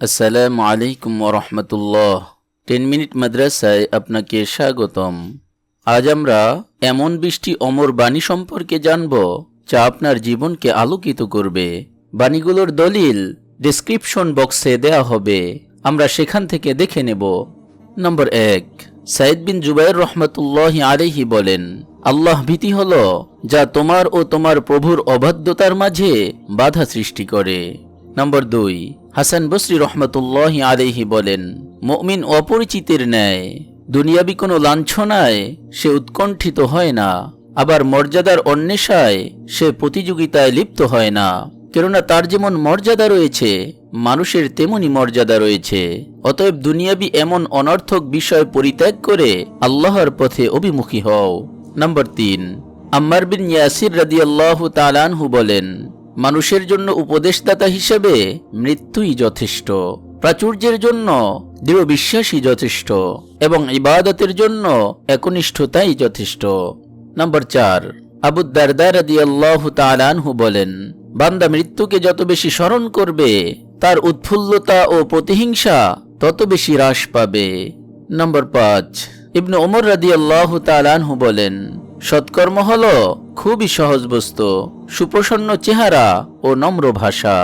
আসসালামু আলাইকুম রহমতুল্লাহ। Ten minute মাদ্রাসায় আপনাকে স্বাগতম। আজ আমরা এমন বৃষ্টি অমর বাণী সম্পর্কে জানব, যা আপনার জীবনকে আলোকিত করবে। বাণীগুলোর দলিল ডিসক্রিপশন বক্সে দেয়া হবে। আমরা সেখান থেকে দেখে নেব। নম্বর এক, সাইদ বিন জুবাইর রহমতুল্লাহ আলাইহি বলেন, আল্লাহ ভীতি হল, যা তোমার ও তোমার প্রভুর অবাধ্যতার মাঝে বাধা সৃষ্টি করে। নম্বর দুই হাসান বসরি রহমতুল্লাহ আলাইহি বলেন, মমিন অপরিচিতের ন্যায়, দুনিয়াবি কোনো লাঞ্ছনায় সে উৎকণ্ঠিত হয় না, আবার মর্যাদার অন্বেষায় সে প্রতিযোগিতায় লিপ্ত হয় না। কেননা তার যেমন মর্যাদা রয়েছে, মানুষের তেমনি মর্যাদা রয়েছে। অতএব দুনিয়াবি এমন অনর্থক বিষয় পরিত্যাগ করে আল্লাহর পথে অভিমুখী হও। নম্বর তিন, আম্মার বিন ইয়াসির রাদিয়াল্লাহু তালানহু বলেন মানুষের জন্য উপদেশদাতা হিসেবে মৃত্যুই যথেষ্ট, প্রাচুর্যের জন্য দৃঢ় বিশ্বাসই যথেষ্ট, এবং ইবাদতের জন্য একনিষ্ঠতাই যথেষ্ট। নম্বর চার, আবু দারদার রাদিয়াল্লাহু তাআলাহু বলেন, বান্দা মৃত্যুকে যত বেশি স্মরণ করবে, তার উৎফুল্লতা ও প্রতিহিংসা তত বেশি হ্রাস পাবে। নম্বর পাঁচ, ইবনু ওমর রাদিয়াল্লাহু তাআলাহু বলেন সৎকর্ম হল খুবই সহজ বস্তু, সুপ্রসন্ন চেহারা ও নম্র ভাষা।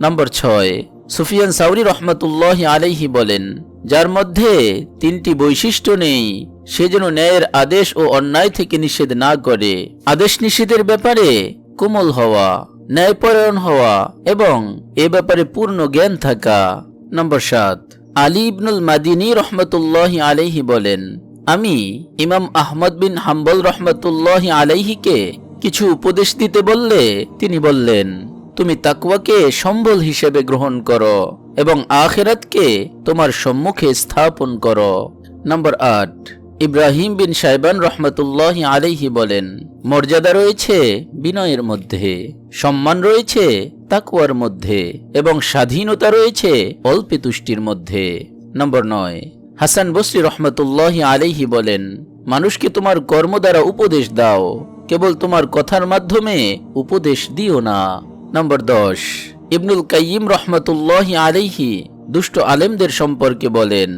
নম্বর ছয়, সুফিয়ান সাউরি রহমতুল্লাহ আলাইহি বলেন, যার মধ্যে তিনটি বৈশিষ্ট্য নেই, সে যেন ন্যায়ের আদেশ ও অন্যায় থেকে নিষেধ না করে। আদেশ নিষেধের ব্যাপারে কোমল হওয়া, ন্যায়পরায়ণ হওয়া এবং এ ব্যাপারে পূর্ণ জ্ঞান থাকা। নম্বর সাত, আলী ইবনুল মাদিনী রহমতুল্লাহ আলাইহি বলেন আমি ইমাম আহমদ বিন হাম্বল রহমতুল্লাহ আলাইহিকে কিছু উপদেশ দিতে বললে তিনি বললেন, তুমি তাকওয়াকে সম্বল হিসেবে গ্রহণ করো এবং আখেরাতকে তোমার সম্মুখে স্থাপন করো। নম্বর আট, ইব্রাহিম বিন সাইবান রহমতুল্লাহ আলাইহি বলেন, মর্যাদা রয়েছে বিনয়ের মধ্যে, সম্মান রয়েছে তাকুয়ার মধ্যে এবং স্বাধীনতা রয়েছে অল্পে তুষ্টির মধ্যে। নম্বর নয় হাসান বসরি রহমতুল্লাহ আলাইহি বলেন, মানুষকে তোমার কর্ম দ্বারা উপদেশ দাও, কেবল তোমার কথার মাধ্যমে উপদেশ দিও না। নম্বর দশ, ইবনুল কাইয়িম রহমতুল্লাহ আলাইহি দুষ্ট আলেমদের সম্পর্কে বলেন,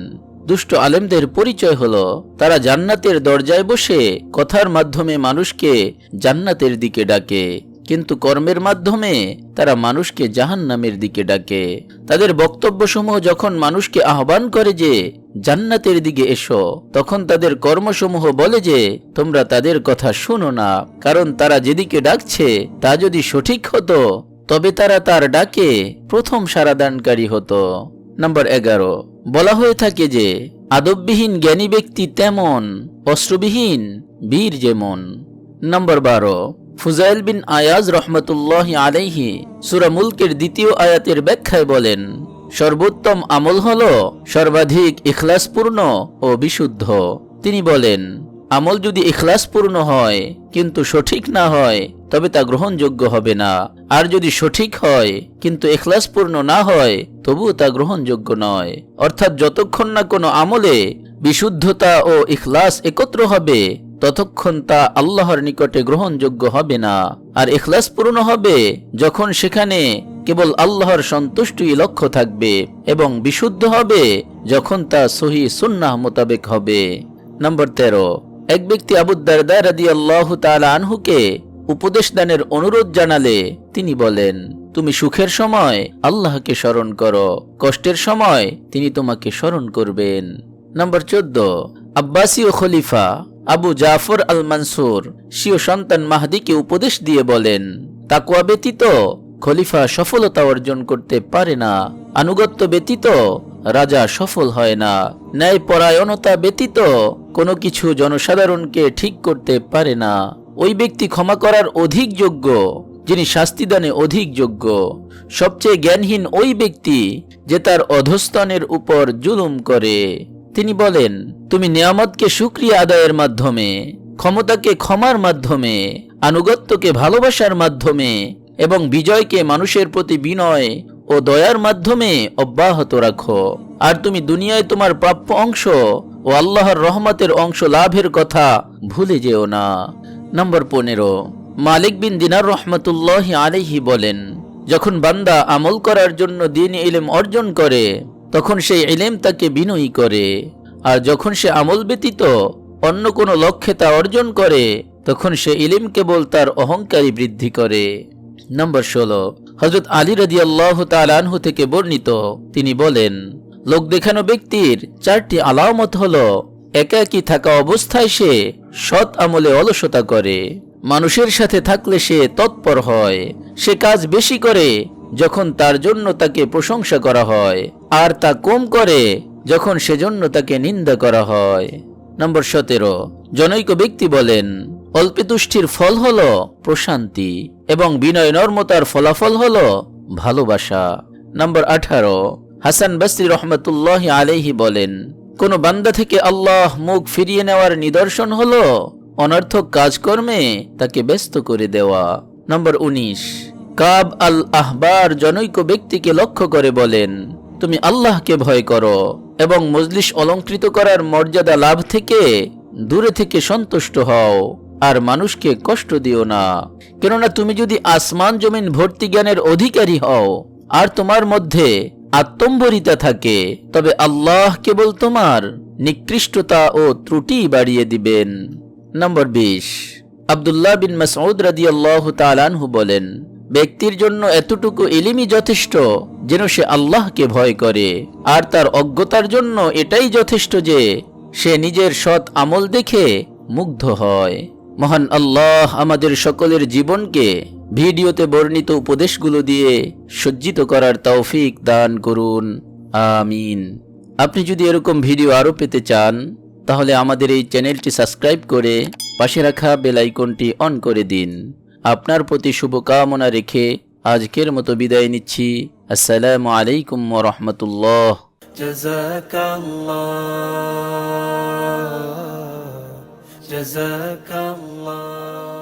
দুষ্ট আলেমদের পরিচয় হল, তারা জান্নাতের দরজায় বসে কথার মাধ্যমে মানুষকে জান্নাতের দিকে ডাকে, কিন্তু কর্মের মাধ্যমে তারা মানুষকে জাহান্নামের দিকে ডাকে। তাদের বক্তব্যসমূহ যখন মানুষকে আহ্বান করে যে জান্নাতের দিকে এসো। তখন তাদের কর্মসমূহ বলে যে, তোমরা তাদের কথা শুনো না। কারণ তারা যেদিকে ডাকছে, তা যদি সঠিক হতো, তবে তারা তার ডাকে প্রথম সারাদানকারী হতো। নম্বর এগারো। বলা হয়ে থাকে যে, আদববিহীন জ্ঞানী ব্যক্তি তেমন, অস্ত্রবিহীন, বীর যেমন। নম্বর বারো। ফুজাইল বিন আয়াজ রহমতুল্লাহ আলাইহি সুরা মুলকের দ্বিতীয় আয়াতের ব্যাখ্যায় বলেন সর্বোত্তম আমল হল সর্বাধিক ইখলাসপূর্ণ ও বিশুদ্ধ। তিনি বলেন, আমল যদি ইখলাসপূর্ণ হয়, কিন্তু সঠিক না হয়, তবে তা গ্রহণযোগ্য হবে না। আর যদি সঠিক হয়, কিন্তু এখলাসপূর্ণ না হয়, তবুও তা গ্রহণযোগ্য নয়। অর্থাৎ যতক্ষণ না কোনো আমলে বিশুদ্ধতা ও ইখলাস একত্র হবে ততক্ষণ তা আল্লাহর নিকটে গ্রহণযোগ্য হবে না। আর এখলাস পূর্ণ হবে যখন সেখানে কেবল আল্লাহর সন্তুষ্টি লক্ষ্য থাকবে এবং বিশুদ্ধ হবে যখন তা সহি সুন্নাহ মোতাবেক হবে। নম্বর তেরো। এক ব্যক্তি আবুদ্দারদা রাদি আল্লাহ তালা আনহুকে উপদেশ দানের অনুরোধ জানালে তিনি বলেন, তুমি সুখের সময় আল্লাহকে স্মরণ করো, কষ্টের সময় তিনি তোমাকে স্মরণ করবেন। নম্বর চোদ্দ। আব্বাসী ও খলিফা আবু জাফর আল মানসুর সিও সন্তান মাহাদিকে উপদেশ দিয়ে বলেন তাকুয়া ব্যতীত খলিফা সফলতা অর্জন করতে পারে না। আনুগত্য ব্যতীত রাজা সফল হয় না। ন্যায় পরায়ণতা ব্যতীত কোনো কিছু জনসাধারণকে ঠিক করতে পারে না। ওই ব্যক্তি ক্ষমা করার অধিক যোগ্য, যিনি শাস্তিদানে অধিক যোগ্য। সবচেয়ে জ্ঞানহীন ওই ব্যক্তি যে তার অধস্তনের উপর জুলুম করে। তিনি বলেন, তুমি নিয়ামতকে সুক্রিয়া আদায়ের মাধ্যমে, ক্ষমতাকে ক্ষমার মাধ্যমে, আনুগত্যকে ভালোবাসার মাধ্যমে এবং বিজয়কে মানুষের প্রতি বিনয় ও দয়ার মাধ্যমে অব্যাহত রাখো। আর তুমি দুনিয়ায় তোমার প্রাপ্য অংশ ও আল্লাহর রহমতের অংশ লাভের কথা ভুলে যেও না। নম্বর পনেরো, মালিক বিন দিনার রহমতুল্লাহ আলিহি বলেন, যখন বান্দা আমল করার জন্য দিন ইলেম অর্জন করে তখন সেই ইলেম তাকে বিনয়ী করে। আর যখন সে আমল ব্যতীত অন্য কোনো লক্ষ্যে তা অর্জন করে, তখন সে ইলিম কেবল তার অহংকারী বৃদ্ধি করে। নম্বর ষোলো। হজরত আলী রাজি আল্লাহ তালানহু থেকে বর্ণিত, তিনি বলেন, লোক দেখানো ব্যক্তির চারটি আলামত হল একা একাকী থাকা অবস্থায় সে সৎ আমলে অলসতা করে, মানুষের সাথে থাকলে সে তৎপর হয়, সে কাজ বেশি করে যখন তার জন্য তাকে প্রশংসা করা হয়। আর তা কম করে যখন সেজন্য তাকে নিন্দা করা হয়। নম্বর সতেরো, জনৈক ব্যক্তি বলেন, অল্পে তুষ্টির ফল হল প্রশান্তি এবং বিনয় নর্মতার ফলাফল হল ভালোবাসা। নম্বর আঠারো, হাসান বাসরি রহমতুল্লাহ আলাইহি বলেন, কোন বান্দা থেকে আল্লাহ মুখ ফিরিয়ে নেওয়ার নিদর্শন হল অনর্থক কাজকর্মে তাকে ব্যস্ত করে দেওয়া। নম্বর উনিশ, কাব আল আহবার জনৈক ব্যক্তিকে লক্ষ্য করে বলেন তুমি আল্লাহকে ভয় করো এবং মজলিস অলঙ্কৃত করার মর্যাদা লাভ থেকে দূরে থেকে সন্তুষ্ট হও, আর মানুষকে কষ্ট দিও না। কেননা তুমি যদি আসমান জমিন ভর্তি জ্ঞানের অধিকারী হও, আর তোমার মধ্যে আত্মম্বরিতা থাকে, তবে আল্লাহ কেবল তোমার নিকৃষ্টতা ও ত্রুটি বাড়িয়ে দিবেন। নম্বর বিশ। আবদুল্লাহ বিন মাসউদ রাদিয়াল্লাহ তালানহু বলেন ব্যক্তির জন্য এতটুকু ইলিমই যথেষ্ট যেন সে আল্লাহকে ভয় করে। আর তার অজ্ঞতার জন্য এটাই যথেষ্ট যে সে নিজের সৎ আমল দেখে মুগ্ধ হয়। মহান আল্লাহ আমাদের সকলের জীবনকে ভিডিওতে বর্ণিত উপদেশগুলো দিয়ে সজ্জিত করার তৌফিক দান করুন। আমিন। আপনি যদি এরকম ভিডিও আরও পেতে চান, তাহলে আমাদের এই চ্যানেলটি সাবস্ক্রাইব করে পাশে রাখা বেল আইকনটি অন করে দিন। আপনার প্রতি শুভকামনা রেখে আজকের মতো বিদায় নিচ্ছি আসসালামু আলাইকুম রহমতুল্লাহ جزاك الله جزاك الله